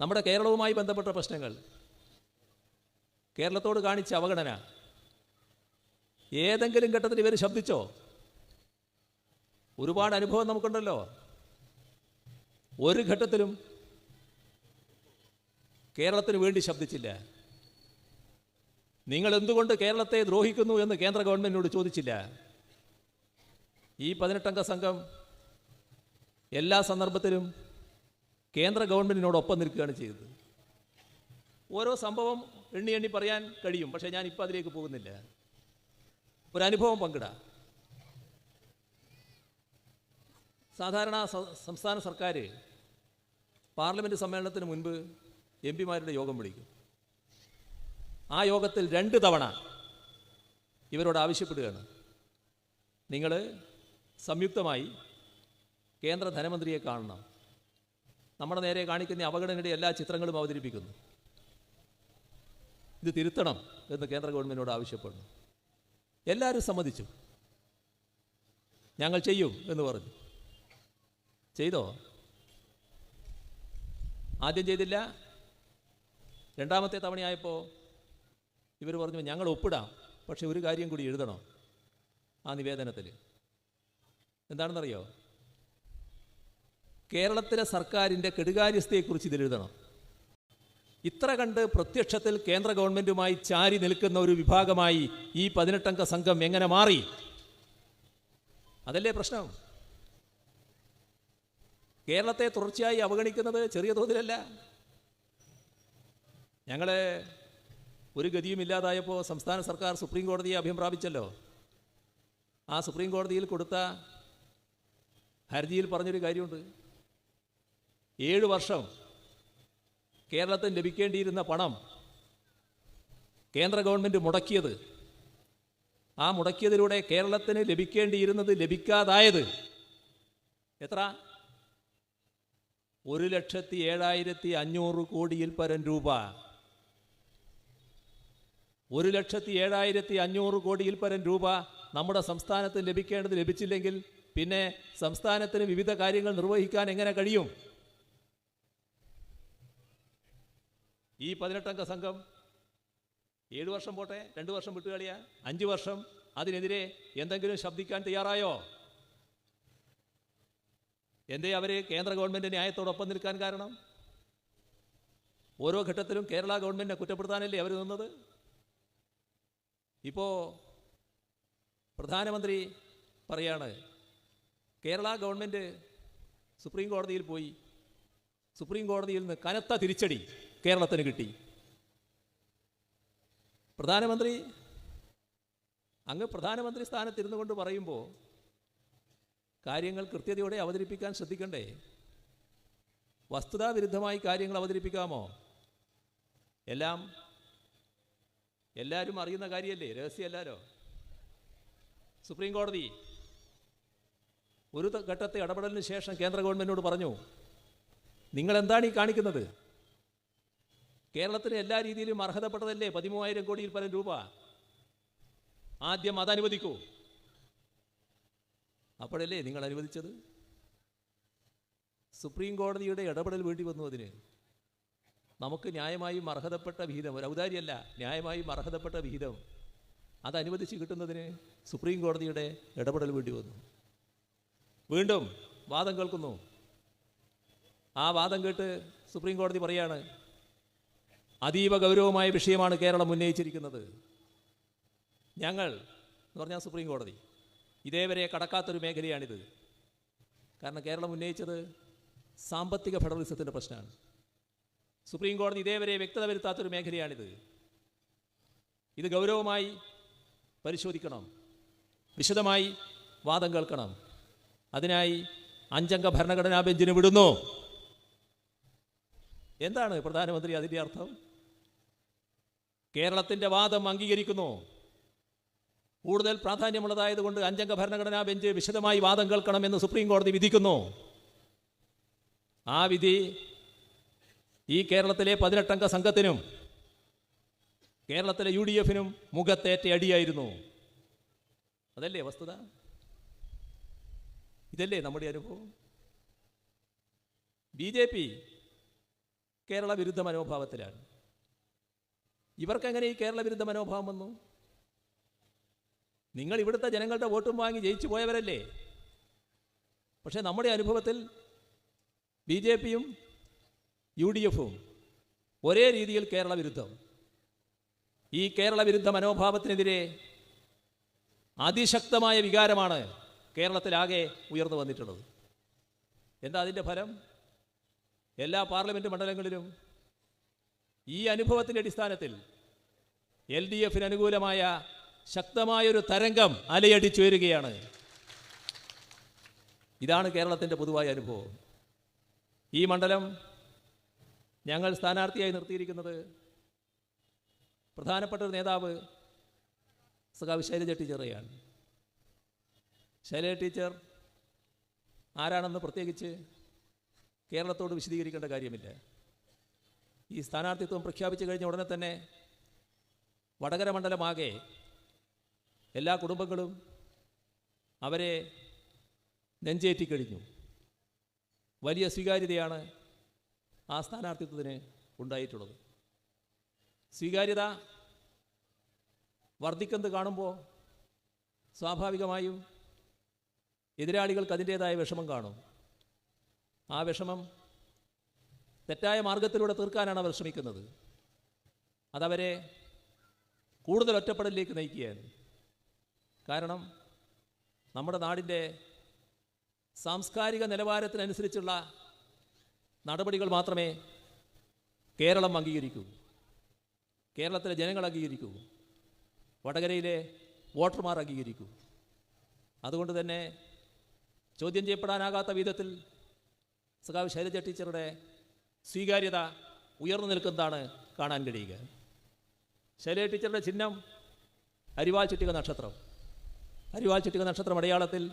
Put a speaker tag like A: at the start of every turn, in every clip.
A: നമ്മുടെ കേരളവുമായി ബന്ധപ്പെട്ട പ്രശ്നങ്ങൾ. കേരളത്തോട് കാണിച്ച അവഗണന. ഏതെങ്കിലും ഘട്ടത്തിൽ ഇവർ ശബ്ദിച്ചോ? ഒരുപാട് അനുഭവം നമുക്കുണ്ടല്ലോ. ഒരു ഘട്ടത്തിലും കേരളത്തിന് വേണ്ടി ശബ്ദിച്ചില്ല. നിങ്ങൾ എന്തുകൊണ്ട് കേരളത്തെ ദ്രോഹിക്കുന്നു എന്ന് കേന്ദ്ര ഗവൺമെന്റിനോട് ചോദിച്ചില്ല. ഈ പതിനെട്ടംഗ സംഘം എല്ലാ സന്ദർഭത്തിലും കേന്ദ്ര ഗവൺമെന്റിനോടൊപ്പം നിൽക്കുകയാണ് ചെയ്തത്. ഓരോ സംഭവം എണ്ണി എണ്ണി പറയാൻ കഴിയും. പക്ഷേ ഞാൻ ഇപ്പോൾ അതിലേക്ക് പോകുന്നില്ല. ഒരനുഭവം പങ്കിടാം. സാധാരണ സംസ്ഥാന സർക്കാർ പാർലമെന്റ് സമ്മേളനത്തിന് മുൻപ് എം പിമാരുടെ യോഗം വിളിക്കും. ആ യോഗത്തിൽ രണ്ട് തവണ ഇവരോട് ആവശ്യപ്പെടുകയാണ്. നിങ്ങൾ സംയുക്തമായി കേന്ദ്ര ധനമന്ത്രിയെ കാണണം. നമ്മുടെ നേരെ കാണിക്കുന്ന അപകടങ്ങളുടെ എല്ലാ ചിത്രങ്ങളും അവതരിപ്പിക്കുന്നു. ഇത് തിരുത്തണം എന്ന് കേന്ദ്ര ഗവൺമെന്റിനോട് ആവശ്യപ്പെടുന്നു. എല്ലാവരും സമ്മതിച്ചു. ഞങ്ങൾ ചെയ്യും എന്ന് പറഞ്ഞു. ചെയ്തോ? ആദ്യം ചെയ്തില്ല. രണ്ടാമത്തെ തവണയായപ്പോൾ ഇവർ പറഞ്ഞു ഞങ്ങൾ ഒപ്പിടാം. പക്ഷെ ഒരു കാര്യം കൂടി എഴുതണം ആ നിവേദനത്തിൽ. എന്താണെന്നറിയോ? കേരളത്തിലെ സർക്കാരിന്റെ കെടുകാര്യസ്ഥയെക്കുറിച്ച് ഇതിലെഴുതണം. ഇത്ര കണ്ട് പ്രത്യക്ഷത്തിൽ കേന്ദ്ര ഗവൺമെന്റുമായി ചാരി നിൽക്കുന്ന ഒരു വിഭാഗമായി ഈ പതിനെട്ടംഗ സംഘം എങ്ങനെ മാറി? അതല്ലേ പ്രശ്നം? കേരളത്തെ തുടർച്ചയായി അവഗണിക്കുന്നത് ചെറിയ തോതിലല്ല. ഞങ്ങൾ ഒരു ഗതിയും ഇല്ലാതായപ്പോൾ സംസ്ഥാന സർക്കാർ സുപ്രീം കോടതിയെ അഭയം പ്രാപിച്ചല്ലോ. ആ സുപ്രീം കോടതിയിൽ കൊടുത്ത ഹർജിയിൽ പറഞ്ഞൊരു കാര്യമുണ്ട്. ഏഴ് വർഷം കേരളത്തിന് ലഭിക്കേണ്ടിയിരുന്ന പണം കേന്ദ്ര ഗവൺമെന്റ് മുടക്കിയത്. ആ മുടക്കിയതിലൂടെ കേരളത്തിന് ലഭിക്കേണ്ടിയിരുന്നത് ലഭിക്കാതായത് എത്ര? ഒരു ലക്ഷത്തി ഏഴായിരത്തി അഞ്ഞൂറ് കോടിയിൽ പരം രൂപ. ഒരു ലക്ഷത്തി ഏഴായിരത്തി അഞ്ഞൂറ് കോടിയിൽ പരം രൂപ നമ്മുടെ സംസ്ഥാനത്തിന് ലഭിക്കേണ്ടത് ലഭിച്ചില്ലെങ്കിൽ പിന്നെ സംസ്ഥാനത്തിന് വിവിധ കാര്യങ്ങൾ നിർവഹിക്കാൻ എങ്ങനെ കഴിയും? ഈ പതിനെട്ടംഗ സംഘം ഏഴു വർഷം പോട്ടെ രണ്ട് വർഷം വിട്ടുകളിയാ അഞ്ച് വർഷം അതിനെതിരെ എന്തെങ്കിലും ശബ്ദിക്കാൻ തയ്യാറായോ? എന്തേ അവർ കേന്ദ്ര ഗവൺമെന്റ് ന്യായത്തോടൊപ്പം നിൽക്കാൻ കാരണം? ഓരോ ഘട്ടത്തിലും കേരള ഗവൺമെന്റിനെ കുറ്റപ്പെടുത്താനല്ലേ അവർ നിന്നത്? ഇപ്പോൾ പ്രധാനമന്ത്രി പറയാണ് കേരള ഗവൺമെന്റ് സുപ്രീം കോടതിയിൽ പോയി. സുപ്രീം കോടതിയിൽ നിന്ന് കനത്ത തിരിച്ചടി. കേരളത്തിന് കിട്ടി. പ്രധാനമന്ത്രി അങ്ങ് പ്രധാനമന്ത്രി സ്ഥാനത്തിരുന്നു കൊണ്ട് പറയുമ്പോൾ കാര്യങ്ങൾ കൃത്യതയോടെ അവതരിപ്പിക്കാൻ ശ്രദ്ധിക്കണ്ടേ? വസ്തുതാവിരുദ്ധമായി കാര്യങ്ങൾ അവതരിപ്പിക്കാമോ? എല്ലാം എല്ലാവരും അറിയുന്ന കാര്യമല്ലേ രഹസ്യമല്ലാരോ സുപ്രീം കോടതി ഒരു ഘട്ടത്തെ ഇടപെടലിന് ശേഷം കേന്ദ്ര ഗവൺമെന്റിനോട് പറഞ്ഞു നിങ്ങളെന്താണ് ഈ കാണിക്കുന്നത്? കേരളത്തിന് എല്ലാ രീതിയിലും അർഹതപ്പെട്ടതല്ലേ? പതിമൂവായിരം കോടിയിൽ പരം രൂപ. ആദ്യം അതനുവദിക്കൂ. അപ്പോഴല്ലേ നിങ്ങൾ അനുവദിച്ചത്? സുപ്രീം കോടതിയുടെ ഇടപെടൽ വേണ്ടി വന്നു അതിന്. നമുക്ക് ന്യായമായും അർഹതപ്പെട്ട വിഹിതം ഒരു ഔദാര്യമല്ല ന്യായമായും അർഹതപ്പെട്ട വിഹിതം. അതനുവദിച്ച് കിട്ടുന്നതിന് സുപ്രീം കോടതിയുടെ ഇടപെടൽ വേണ്ടി വന്നു. വീണ്ടും വാദം കേൾക്കുന്നു. ആ വാദം കേട്ട് സുപ്രീം കോടതി പറയാണ് അതീവ ഗൗരവമായ വിഷയമാണ് കേരളം ഉന്നയിച്ചിരിക്കുന്നത്. ഞങ്ങൾ എന്ന് പറഞ്ഞാൽ സുപ്രീം കോടതി. ഇതേവരെ കടക്കാത്തൊരു മേഖലയാണിത്. കാരണം കേരളം ഉന്നയിച്ചത് സാമ്പത്തിക ഫെഡറലിസത്തിന്റെ പ്രശ്നമാണ്. സുപ്രീം കോടതി ഇതേവരെ വ്യക്തത വരുത്താത്തൊരു മേഖലയാണിത്. ഇത് ഗൗരവമായി പരിശോധിക്കണം. വിശദമായി വാദം കേൾക്കണം. അതിനായി അഞ്ചംഗ ഭരണഘടനാ ബെഞ്ചിന് വിടുന്നു. എന്താണ് പ്രധാനമന്ത്രി അതിന്റെ അർത്ഥം? കേരളത്തിന്റെ വാദം അംഗീകരിക്കുന്നു. കൂടുതൽ പ്രാധാന്യമുള്ളതായതുകൊണ്ട് അഞ്ചംഗ ഭരണഘടനാ ബെഞ്ച് വിശദമായി വാദം കേൾക്കണമെന്ന് സുപ്രീം കോടതി വിധിക്കുന്നു. ആ വിധി ഈ കേരളത്തിലെ പതിനെട്ടംഗ സംഘത്തിനും കേരളത്തിലെ യു ഡി എഫിനും മുഖത്തേറ്റ അടിയായിരുന്നു. അതല്ലേ വസ്തുത? ഇതല്ലേ നമ്മുടെ അനുഭവം? ബി ജെ പി കേരള വിരുദ്ധ മനോഭാവത്തിലാണ്. ഇവർക്കെങ്ങനെ ഈ കേരള വിരുദ്ധ മനോഭാവം വന്നു? നിങ്ങൾ ഇവിടുത്തെ ജനങ്ങളുടെ വോട്ടും വാങ്ങി ജയിച്ചു പോയവരല്ലേ? പക്ഷേ നമ്മുടെ അനുഭവത്തിൽ ബി ജെ പിയും യു ഡി എഫും ഒരേ രീതിയിൽ കേരള വിരുദ്ധം. ഈ കേരള വിരുദ്ധ മനോഭാവത്തിനെതിരെ അതിശക്തമായ വികാരമാണ് കേരളത്തിലാകെ ഉയർന്നു വന്നിട്ടുള്ളത്. എന്താ അതിന്റെ ഫലം? എല്ലാ പാർലമെന്റ് മണ്ഡലങ്ങളിലും ഈ അനുഭവത്തിന്റെ അടിസ്ഥാനത്തിൽ എൽ ഡി എഫിന് അനുകൂലമായ ശക്തമായൊരു തരംഗം അലയടിച്ചു വരികയാണ്. ഇതാണ് കേരളത്തിന്റെ പൊതുവായ അനുഭവം. ഈ മണ്ഡലം ഞങ്ങൾ സ്ഥാനാർത്ഥിയായി നിർത്തിയിരിക്കുന്നത് പ്രധാനപ്പെട്ട ഒരു നേതാവ് സഖാവ് ശൈലജ ടീച്ചറെയാണ്. ശൈലജ ടീച്ചർ ആരാണെന്ന് പ്രത്യേകിച്ച് കേരളത്തോട് വിശദീകരിക്കേണ്ട കാര്യമില്ല. ഈ സ്ഥാനാർത്ഥിത്വം പ്രഖ്യാപിച്ചു കഴിഞ്ഞ ഉടനെ തന്നെ വടകര മണ്ഡലമാകെ എല്ലാ കുടുംബങ്ങളും അവരെ നെഞ്ചേറ്റി നെഞ്ചേറ്റിക്കഴിഞ്ഞു. വലിയ സ്വീകാര്യതയാണ് ആ സ്ഥാനാർത്ഥിത്വത്തിന് ഉണ്ടായിട്ടുള്ളത്. സ്വീകാര്യത വർദ്ധിക്കുന്നത് കാണുമ്പോൾ സ്വാഭാവികമായും എതിരാളികൾക്ക് അതിന്റേതായ വിഷമം കാണും. ആ വിഷമം തെറ്റായ മാർഗത്തിലൂടെ തീർക്കാനാണ് അവർ ശ്രമിക്കുന്നത്. അതവരെ കൂടുതൽ ഒറ്റപ്പെടലിലേക്ക് നയിക്കുകയാണ്. കാരണം നമ്മുടെ നാടിന്റെ സാംസ്കാരിക നിലവാരത്തിനനുസരിച്ചുള്ള നടപടികൾ മാത്രമേ കേരളം അംഗീകരിക്കൂ. കേരളത്തിലെ ജനങ്ങൾ അംഗീകരിക്കൂ. വടകരയിലെ വോട്ടർമാർ അംഗീകരിക്കൂ. അതുകൊണ്ട് തന്നെ ചോദ്യം ചെയ്യപ്പെടാനാകാത്ത വിധത്തിൽ സഖാവ് ശൈലജ ടീച്ചറുടെ സ്വീകാര്യത ഉയർന്നു നിൽക്കുന്നതാണ് കാണാൻ കഴിയുക. ശൈലജ ടീച്ചറുടെ ചിഹ്നം അരിവാൾ ചുറ്റിക നക്ഷത്രം. അരിവാൾ ചുറ്റിക നക്ഷത്രം അടയാളത്തിൽ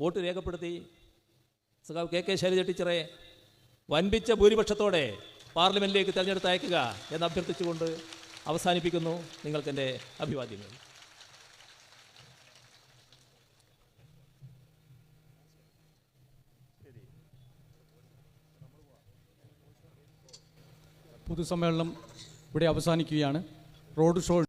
A: വോട്ട് രേഖപ്പെടുത്തി. കെ കെ ശൈലജ ടീച്ചറെ വൻപിച്ച ഭൂരിപക്ഷത്തോടെ പാർലമെന്റിലേക്ക് തിരഞ്ഞെടുത്ത് അയക്കുക എന്ന് അഭ്യർത്ഥിച്ചുകൊണ്ട് അവസാനിപ്പിക്കുന്നു. നിങ്ങൾക്കെന്റെ അഭിവാദ്യങ്ങൾ.
B: പൊതുസമ്മേളനം ഇവിടെ അവസാനിക്കുകയാണ്. Road show